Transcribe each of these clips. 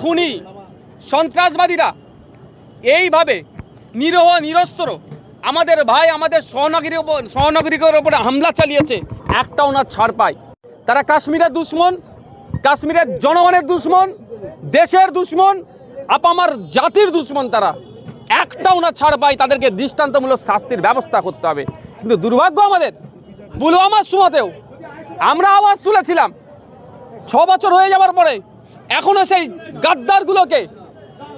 খুনি সন্ত্রাসবাদীরা এইভাবে নিরহ নিরস্ত্র আমাদের ভাই, আমাদের সহনাগরীর ওপর ওপরে হামলা চালিয়েছে, একটা ওনার ছাড় পায়। তারা কাশ্মীরের দুশ্মন, কাশ্মীরের জনগণের দুশ্মন, দেশের দুশ্মন, আপামার জাতির দুশ্মন তারা। একটা ওনার ছাড় পায়, তাদেরকে দৃষ্টান্তমূলক শাস্তির ব্যবস্থা করতে হবে। কিন্তু দুর্ভাগ্য আমাদের পুলওয়ামার সময়তেও আমরা আওয়াজ তুলেছিলাম, ছ বছর হয়ে যাওয়ার পরে এখনও সেই গাদ্দারগুলোকে,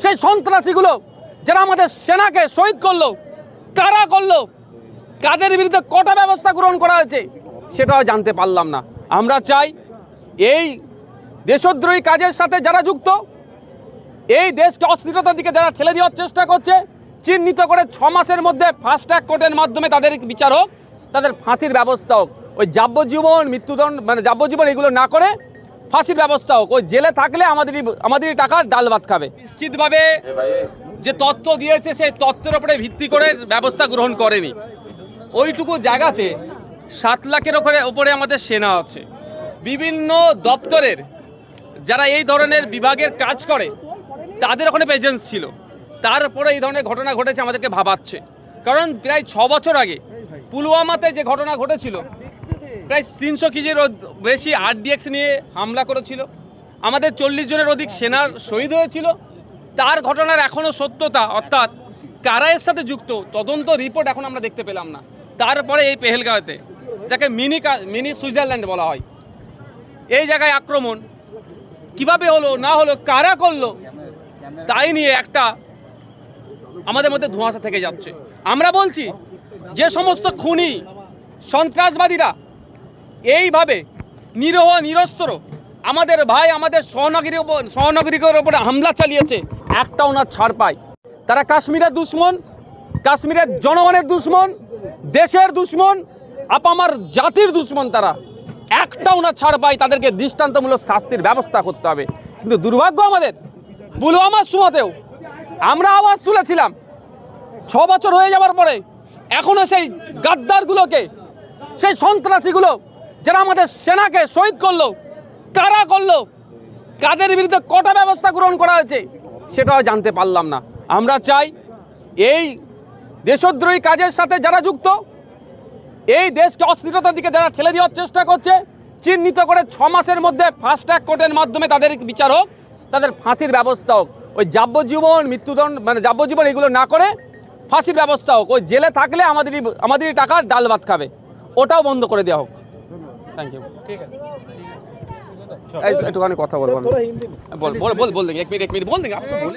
সেই সন্ত্রাসীগুলো যারা আমাদের সেনাকে শহীদ করল, কারা করল, কাদের বিরুদ্ধে কটা ব্যবস্থা গ্রহণ করা হয়েছে, সেটাও জানতে পারলাম না। আমরা চাই এই দেশদ্রোহী কাজের সাথে যারা যুক্ত, এই দেশকে অস্থিরতার দিকে যারা ঠেলে দেওয়ার চেষ্টা করছে, চিহ্নিত করে ছ মাসের মধ্যে ফাস্ট ট্র্যাক কোর্টের মাধ্যমে তাদের বিচার হোক, তাদের ফাঁসির ব্যবস্থা হোক। ওই যাবজ্জীবন, মৃত্যুদণ্ড মানে যাবজ্জীবন এগুলো না করে ফাঁসির ব্যবস্থা হোক। ওই জেলে থাকলে আমাদেরই আমাদেরই টাকা ডাল ভাত খাবে। নিশ্চিতভাবে যে তত্ত্ব দিয়েছে, সেই তত্ত্বের উপরে ভিত্তি করে ব্যবস্থা গ্রহণ করেনি। ওইটুকু জায়গাতে সাত লাখের ওপরে ওপরে আমাদের সেনা আছে। বিভিন্ন দপ্তরের যারা এই ধরনের বিভাগের কাজ করে, তাদের ওখানে প্রেজেন্স ছিল। তারপরে এই ধরনের ঘটনা ঘটেছে, আমাদেরকে ভাবাচ্ছে। কারণ প্রায় ছ বছর আগে পুলওয়ামাতে যে ঘটনা ঘটেছিল প্রায় তিনশো কেজির বেশি আরডিএক্স নিয়ে হামলা করেছিল। আমাদের চল্লিশ জনের অধিক সেনার শহীদ হয়েছিল। তার ঘটনার এখনও সত্যতা, অর্থাৎ কারা এর সাথে যুক্ত, তদন্ত রিপোর্ট এখন আমরা দেখতে পেলাম না। তারপরে এই পেহেলগাঁওতে, যাকে মিনি মিনি সুইজারল্যান্ড বলা হয়। এই জায়গায় আক্রমণ, কীভাবে হলো, না হলো, কারা করল, তাই নিয়ে একটা আমাদের মধ্যে ধোঁয়াশা থেকে যাচ্ছে। আমরা বলছি, যে সমস্ত খুনি, সন্ত্রাসবাদীরা এইভাবে নিরহ নিরস্ত্র আমাদের ভাই আমাদের সহনাগরীর ওপর সহনাগরিকের ওপরে হামলা চালিয়েছে একটা ওনার ছাড় পায়। তারা কাশ্মীরের দুশ্মন, কাশ্মীরের জনগণের দুশ্মন, দেশের দুশ্মন, আপামার জাতির দুশ্মন তারা। একটা ওনার ছাড় পায়, তাদেরকে দৃষ্টান্তমূলক শাস্তির ব্যবস্থা করতে হবে। কিন্তু দুর্ভাগ্য আমাদের পুলওয়ামার সময়তেও আমরা আওয়াজ তুলেছিলাম, ছ বছর হয়ে যাওয়ার পরে এখনও সেই গাদ্দারগুলোকে, সেই সন্ত্রাসীগুলো যারা আমাদের সেনাকে শহীদ করল, কারা করল, কাদের বিরুদ্ধে কটা ব্যবস্থা গ্রহণ করা হয়েছে, সেটাও জানতে পারলাম না। আমরা চাই এই দেশদ্রোহী কাজের সাথে যারা যুক্ত, এই দেশকে অস্থিরতার দিকে যারা ঠেলে দেওয়ার চেষ্টা করছে, চিহ্নিত করে ছ মাসের মধ্যে ফাস্ট ট্র্যাক কোর্টের মাধ্যমে তাদের বিচার হোক, তাদের ফাঁসির ব্যবস্থা হোক। ওই যাবজ্জীবন, মৃত্যুদণ্ড মানে যাবজ্জীবন এগুলো না করে ফাঁসির ব্যবস্থা হোক। ওই জেলে থাকলে আমাদেরই আমাদেরই টাকা ডাল ভাত খাবে। ওটাও বন্ধ করে দেওয়া হোক। थैंक यू ठीक है। कथा अच्छा बोल बोल। बोल बोल देंगे। एक एक मिनट बोल आप तो